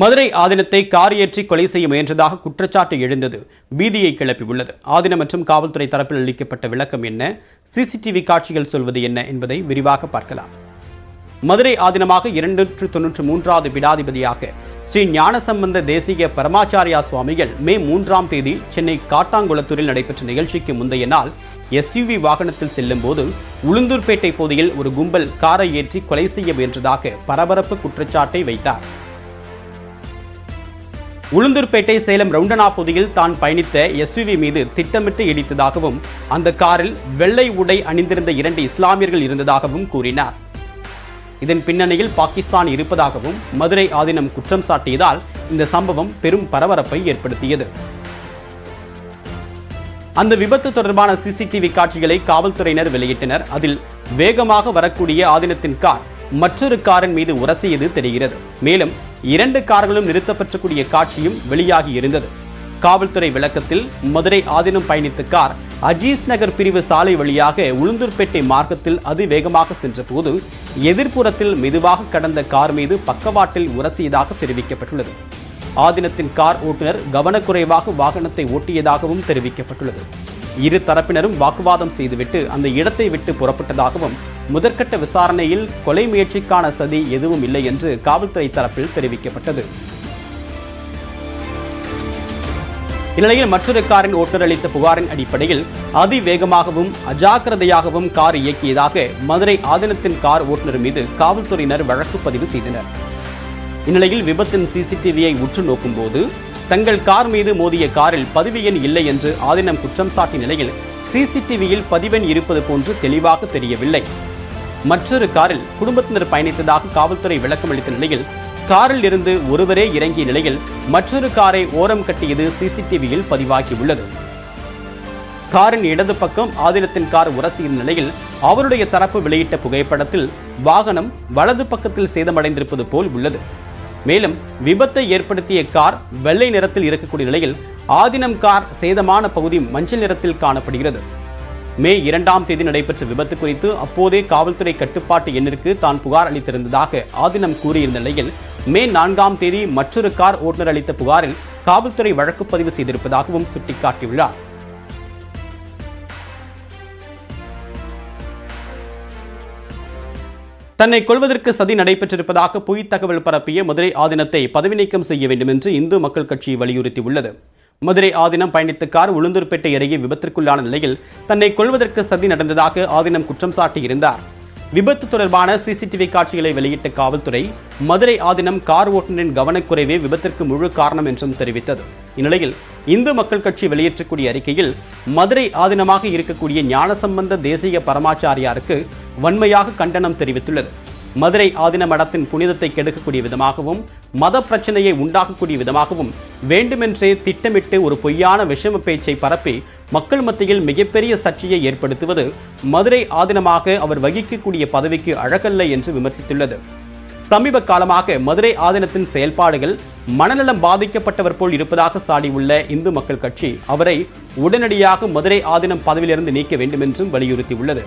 Madurai ஆதீனத்தை car ஏற்றி கொலை செய்ய முயன்றதாக குற்றச்சாட்டு எழுந்தது. பீதியை கிளப்பியுள்ளது. ஆதினம் மற்றும் காவல்துறை தரப்பில் அளிக்கப்பட்ட விளக்கம் என்ன? சிசிடிவி காட்சிகள் சொல்வது என்ன என்பதை விரிவாக பார்க்கலாம். மதுரை ஆதீனமாக இரண்டு தொன்னூற்று மூன்றாவது பீடாதிபதியாக ஸ்ரீ ஞானசம்பந்த தேசிக பரமாச்சாரியா சுவாமிகள் மே மூன்றாம் தேதி சென்னை காட்டாங்குளத்தூரில் நடைபெற்ற நிகழ்ச்சிக்கு முந்தைய நாள் எஸ்யூவி வாகனத்தில் செல்லும்போது உளுந்தூர்பேட்டை பகுதியில் ஒரு கும்பல் காரை ஏற்றி கொலை செய்ய முயன்றதாக பரபரப்பு குற்றச்சாட்டை வைத்தார். உளுந்தூர்பேட்டை சேலம் ரவுண்டனா பகுதியில் தான் பயணித்த எஸ்யூவி மீது திட்டமிட்டு இடித்ததாகவும் அந்த காரில் வெள்ளை உடை அணிந்திருந்த இரண்டு இஸ்லாமியர்கள் இருந்ததாகவும் கூறினார். இதன் பின்னணியில் பாகிஸ்தான் இருப்பதாகவும் மதுரை ஆதீனம் குற்றம் சாட்டியதால் இந்த சம்பவம் பெரும் பரபரப்பை ஏற்படுத்தியது. அந்த விபத்து தொடர்பான சிசிடிவி காட்சிகளை காவல்துறையினர் வெளியிட்டனர். அதில் வேகமாக வரக்கூடிய ஆதீனத்தின் கார் மற்றொரு காரின் மீது உரசியது தெரிகிறது. மேலும் இரண்டு கார்களும் நிறுத்தப்பெற்றக்கூடிய காட்சியும் வெளியாகி இருந்தது. காவல்துறை விளக்கத்தில் மதுரை ஆதீனம் பயணித்த கார் அஜீஸ் நகர் பிரிவு சாலை வழியாக உளுந்தூர்பேட்டை மார்க்கத்தில் அதிவேகமாக சென்றபோது எதிர்ப்புறத்தில் மெதுவாக கடந்த கார் மீது பக்கவாட்டில் உரசியதாக தெரிவிக்கப்பட்டுள்ளது. ஆதீனத்தின் கார் ஓட்டுநர் கவனக்குறைவாக வாகனத்தை ஓட்டியதாகவும் தெரிவிக்கப்பட்டுள்ளது. இரு தரப்பினரும் வாக்குவாதம் செய்துவிட்டு அந்த இடத்தை விட்டு புறப்பட்டதாகவும் முதற்கட்ட விசாரணையில் கொலை முயற்சிக்கான சதி எதுவும் இல்லை என்று காவல்துறை தரப்பில் தெரிவிக்கப்பட்டது. இந்நிலையில் மற்றொரு காரின் ஓட்டுநர் அளித்த புகாரின் அடிப்படையில் அதிவேகமாகவும் அஜாக்கிரதையாகவும் கார் இயக்கியதாக மதுரை ஆதீனத்தின் கார் ஓட்டுநர் மீது காவல்துறையினர் வழக்கு பதிவு செய்தனர். இந்நிலையில் விபத்தின் சிசிடிவியை உற்று நோக்கும்போது தங்கள் கார் மீது மோதிய காரில் பதிவு எண் இல்லை என்று ஆதீனம் குற்றம் சாட்டிய நிலையில் சிசிடிவியில் பதிவெண் இருப்பது போன்று தெளிவாக தெரியவில்லை. மற்றொரு காரில் குடும்பத்தினர் பயணித்ததாக காவல்துறை விளக்கம் அளித்த நிலையில் காரில் இருந்து ஒருவரே இறங்கிய நிலையில் மற்றொரு காரை ஓரம் கட்டியது சிசிடிவியில் பதிவாகியுள்ளது. காரின் இடது பக்கம் ஆதீனத்தின் கார் உரசிய நிலையில் அவருடைய தரப்பு வெளியிட்ட புகைப்படத்தில் வாகனம் வலது பக்கத்தில் சேதமடைந்திருப்பது போல் உள்ளது. மேலும் விபத்தை ஏற்படுத்திய கார் வெள்ளை நிறத்தில் இருக்கக்கூடிய நிலையில் ஆதினம் கார் சேதமான பகுதி மஞ்சள் நிறத்தில் காணப்படுகிறது. மே இரண்டாம் தேதி நடைபெற்ற விபத்து குறித்து அப்போதே காவல்துறை கட்டுப்பாட்டு எண்ணிற்கு தான் புகார் அளித்திருந்ததாக ஆதினம் கூறியிருந்த நிலையில் மே நான்காம் தேதி மற்றொரு கார் ஓட்டுநர் அளித்த புகாரில் காவல்துறை வழக்கு பதிவு செய்திருப்பதாகவும் சுட்டிக்காட்டியுள்ளார். தன்னை கொள்வதற்கு சதி நடைபெற்றிருப்பதாக பொய் தகவல் பரப்பிய மதுரை ஆதீனத்தை பதவி நீக்கம் செய்ய வேண்டும் என்று இந்து மக்கள் கட்சி வலியுறுத்தியுள்ளது. மதுரை ஆதினம் பயணித்த கார் உளுந்தூர்பேட்டை அருகே விபத்திற்குள்ளான நிலையில் தன்னை கொள்வதற்கு சதி நடந்ததாக ஆதினம் குற்றம் சாட்டியிருந்தார். விபத்து தொடர்பான சிசிடிவி காட்சிகளை வெளியிட்ட காவல்துறை மதுரை ஆதினம் கார் ஓட்டுநரின் கவனக்குறைவே விபத்திற்கு முழு காரணம் என்றும் தெரிவித்தது. இந்நிலையில் இந்து மக்கள் கட்சி வெளியேற்றக்கூடிய அறிக்கையில் மதுரை ஆதினமாக இருக்கக்கூடிய ஞானசம்பந்த தேசிய பரமாச்சாரியாருக்கு வன்மையாக கண்டனம் தெரிவித்துள்ளது. மதுரை ஆதின மடத்தின் புனிதத்தை கெடுக்கக்கூடிய விதமாகவும் மத பிரச்சனையை உண்டாக்கக்கூடிய விதமாகவும் வேண்டுமென்றே திட்டமிட்டு ஒரு பொய்யான விஷம பேச்சை பரப்பி மக்கள் மத்தியில் மிகப்பெரிய சர்ச்சையை ஏற்படுத்துவது மதுரை ஆதீனமாக அவர் வகிக்கக்கூடிய பதவிக்கு அழகல்ல என்று விமர்சித்துள்ளது. சமீப காலமாக மதுரை ஆதீனத்தின் செயல்பாடுகள் மனநலம் பாதிக்கப்பட்டவர் போல் இருப்பதாக சாடியுள்ள இந்து மக்கள் கட்சி அவரை உடனடியாக மதுரை ஆதீனம் பதவியிலிருந்து நீக்க வேண்டும் என்றும் வலியுறுத்தியுள்ளது.